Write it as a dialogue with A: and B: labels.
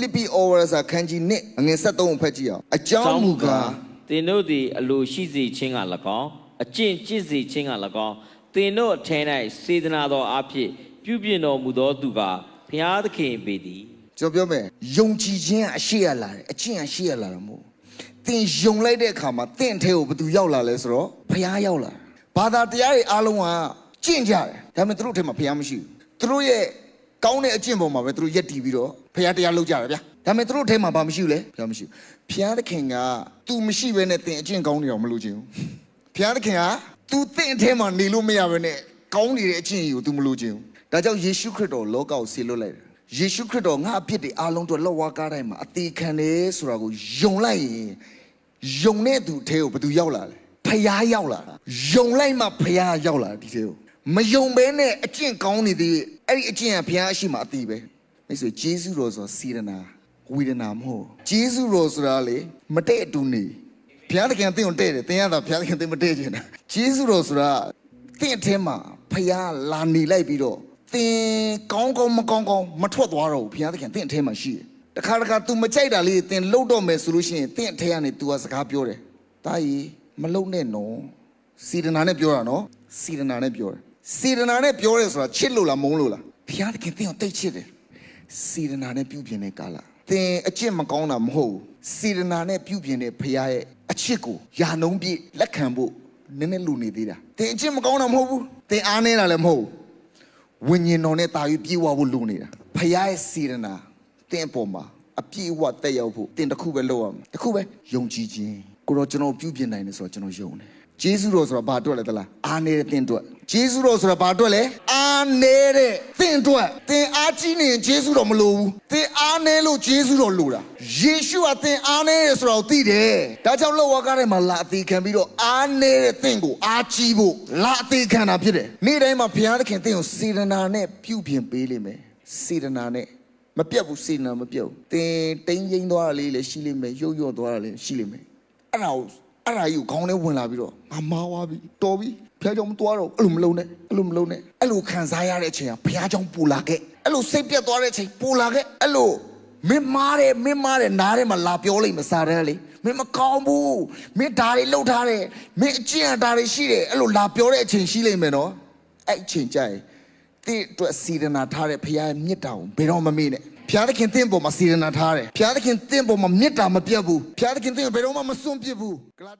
A: လိပ္ပိဩဝါဒစာခန်းကြီး1အငယ်73ကိုဖတ်ကြည့်အောင်အကြောင်းမူကား
B: သင်တို့သည်အလိုရှိစေခြင်းက၎င်းအကျင့်ကျင့်စေခြင်းက၎င်းသင်တို့အထင်း၌စေတနာတော်အဖြစ်ပြုပြင်တော်မူသောသူကဘုရားသခင်ပေသည်
A: ကျွန်တော်ပြောမယ်ယုံကြည်ခြင်းကအရှိရလာတယ်အကျင့်အရှိရလာတယ်မဟုတ်သင်ယုံလိုက်တဲ့အခါမှာသင်အထဲကိုဘယ်သူရောက်လာလဲဆိုတော့ဖခင်ရောက်လာဘာသာတရားတွေအားလုံးကကျင့်ကြတယ်ဒါပေမဲ့သူတို့အထဲမှာဖခင်မရှိဘူးသူတို့ရဲ့ ကောင်းတဲ့အကျင့်ပေါ်မှာပဲသူတို့ယက်တည်ပြီးတော့ဖခင်တရားလုပ်ကြတယ်ဗျာဒါပေမဲ့သူတို့အထဲမှာဘာမရှိဘူးလဲဖခင်မရှိဘူးဖခင်သခင်က तू မရှိဘဲနဲ့သင်အကျင့်ကောင်းနေအောင်မလုပ်ချင်ဘူးဖခင်သခင်က तू သင်အထဲမှာနေလို့မရဘဲနဲ့ကောင်းနေတဲ့အကျင့်ကြီးကို तू မလုပ်ချင်ဘူးဒါကြောင့်ယေရှုခရစ်တော်လောကကိုဆေလွတ်လိုက်တယ် ယေရှုခရစ်တော်ငါအဖြစ်တွေအားလုံးတို့လောက်ဝါကားတိုင်းမှာအသေးခံတယ်ဆိုတာကိုယုံလိုက်ရင်ယုံတဲ့သူထဲကိုဘယ်သူရောက်လာလဲဖယားရောက်လာတာယုံလိုက်မှဖယားရောက်လာတာဒီထဲကိုမယုံဘဲနဲ့အကျင့်ကောင်းနေသေး အဲ့ဒီအကျင့်ကဖယားရှိမှအသေးပဲမိတ်ဆွေဂျေဇုတော်ဆိုစီရနာဝေဒနာမဟုတ်ဂျေဇုတော်ဆိုတာလေမတည့်အတူနေဘုရားသခင်အသင်ကိုတဲ့တယ်သင်ရတာဘုရားသခင်သင်မတဲ့ချင်တာဂျေဇုတော်ဆိုတာသင်အထဲမှာဖယားလာနေလိုက်ပြီးတော့သင်ကောင်းကောင်းမကောင်းကောင်းမထွက်သွားတော့ဘူးဘုရားသခင်သင်အထဲမှာရှိတယ်တခါတခါ तू မကြိုက်တာလေးသင်လှုပ်တော့မယ်ဆိုလို့ရှိရင်သင်အထဲကနေ तू ကစကားပြောတယ်တာကြီးမလှုပ်နဲ့နော်စီဒနာနဲ့ပြောတာနော်စီဒနာနဲ့ပြောတယ်စီဒနာနဲ့ပြောတယ်ဆိုတာချစ်လို့လားမုန်းလို့လား ဘုရားသခင်သင်ကိုတိတ်ချစ်တယ်စီဒနာနဲ့ပြုပြင်တဲ့ကာလသင်အကျင့်မကောင်းတာမဟုတ်ဘူးစီဒနာနဲ့ပြုပြင်တဲ့ဘုရားရဲ့အချစ်ကိုယာနှုံးပြည့်လက်ခံဖို့နည်းနည်းလူနေသေးတာသင်အကျင့်မကောင်းတာမဟုတ်ဘူးသင်အားနေတာလည်းမဟုတ်ဘူးဝိညာဉ်တော်နဲ့တာယူပြေဝဖို့လိုနေတာဖခင်ရဲ့စေရနာတင့်အပေါ်မှာအပြည့်အဝတက်ရောက်ဖို့တင်တစ်ခုပဲလုပ်ရမှာတစ်ခုပဲယုံကြည်ခြင်းကိုတော့ကျွန်တော်ပြုပြင်နိုင်တယ်ဆိုတော့ကျွန်တော်ယုံတယ်ဂျေဇုတော်ဆိုတာဘာအတွက်လဲသလားအားနေတဲ့တင့်အတွက်ဂျေဇုတော်ဆိုတာဘာအတွက်လဲ အားနေတဲ့တင့်အတွက်တင်အားကြီးနေရင်ဂျေဇုတော်မလိုဘူးတင်အားနေလို့ဂျေဇုတော်လိုတာယေရှုကတင်အားနေတယ်ဆိုတာကိုသိတယ်ဒါကြောင့်လောကကားထဲမှာလာအသေးခံပြီးတော့အားနေတဲ့တင့်ကိုအားကြီးဖို့လာအသေးခံတာဖြစ်တယ်နေ့တိုင်းမှာဘုရားသခင်တင့်ကိုစေတနာနဲ့ပြုပြင်ပေးလိမ့်မယ်စေတနာနဲ့မပြတ်ဘူးစေနာမပြတ်ဘူးတင်တိန်ရင်သွားတာလေးလည်းရှိလိမ့်မယ်ရုပ်ရုပ်သွားတာလည်းရှိလိမ့်မယ်အဲ့ဒါကို အဲ့ဒါကြီးကိုခေါင်းထဲဝင်လာပြီးတော့ငါမာသွားပြီတော်ပြီဘုရားကြောင့်မသွားတော့ဘူးအဲ့လိုမလုံးနဲ့အဲ့လိုမလုံးနဲ့အဲ့လိုခံစားရတဲ့အချိန်ကဘုရားကြောင့်ပူလာခဲ့အဲ့လိုစိတ်ပြတ်သွားတဲ့အချိန်ပူလာခဲ့အဲ့လိုမင်းမားတယ်မင်းမားတယ်နားထဲမှာလာပြောလိုက်မစားတယ်လေမင်းမကောင်းဘူးမင်းဓာတ်တွေလှုပ်ထားတယ်မင်းအကျင့်ဓာတ်တွေရှိတယ်အဲ့လိုလာပြောတဲ့အချိန်ရှိလိမ့်မယ်နော်အဲ့အချိန်ကြရင်တင့်အတွက်စီရနာထားတဲ့ဖခင်ရဲ့မြတ်တာကိုဘယ်တော့မမေ့နဲ့ ဖခင်သခင်တင့်ပေါ်မှာစီရနာထားတယ်ဖခင်သခင်တင့်ပေါ်မှာမြတ်တာမပြတ်ဘူးဖခင်သခင်တင့်ကိုဘယ်တော့မှမစွန့်ပစ်ဘူးဂလာတိ